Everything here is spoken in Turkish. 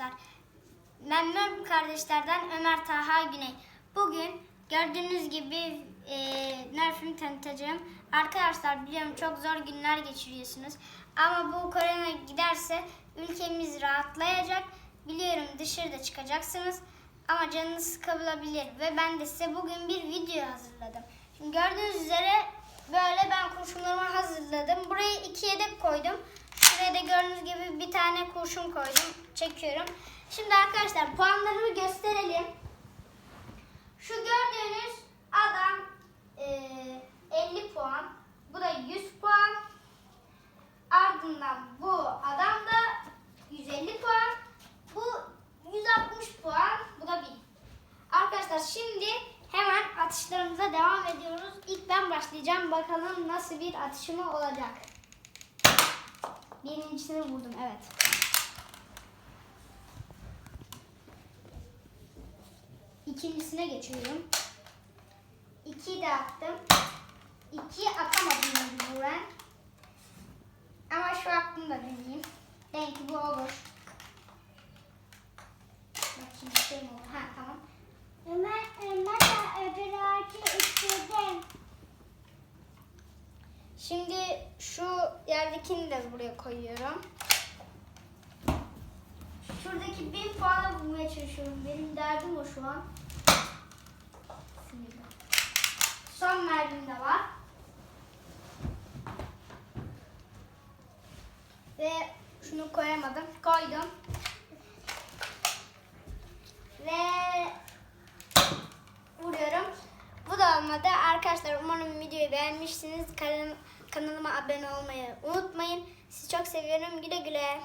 arkadaşlar. Memnun kardeşlerden Ömer Taha Güney. Bugün gördüğünüz gibi e, Nerf'imi tanıtacağım. Arkadaşlar biliyorum çok zor günler geçiriyorsunuz. Ama bu korona giderse ülkemiz rahatlayacak. Biliyorum dışarıda çıkacaksınız. Ama canınız sıkılabilir ve ben de size bugün bir video hazırladım. Şimdi gördüğünüz üzere böyle ben kurşunlarımı hazırladım. Buraya iki yedek koydum. Gördüğünüz gibi bir tane kurşun koydum. Çekiyorum. Şimdi arkadaşlar puanlarımı gösterelim. Şu gördüğünüz adam eee, 50 puan. Bu da 100 puan. Ardından bu adam da 150 puan. Bu 160 puan. Bu da 1000. Arkadaşlar şimdi hemen atışlarımıza devam ediyoruz. İlk ben başlayacağım. Bakalım nasıl bir atışım olacak. Birincisini vurdum. Evet. İkincisine geçiyorum. İkiyi de attım. İkiyi atamadım mecburen. Ama şu attım da deneyeyim. Belki bu olur. Bakayım bir şey mi olur? Ha tamam. Ömer, Ömer Şimdi şu yerdekini de buraya koyuyorum. Şuradaki bin puanı bulmaya çalışıyorum. Benim derdim o şu an. Son mermim de var. Ve şunu koyamadım. Koydum. Ve vuruyorum. Bu da olmadı. Arkadaşlar umarım videoyu beğenmişsiniz. Kanal- kanalıma abone olmayı unutmayın. Sizi çok seviyorum. Güle güle.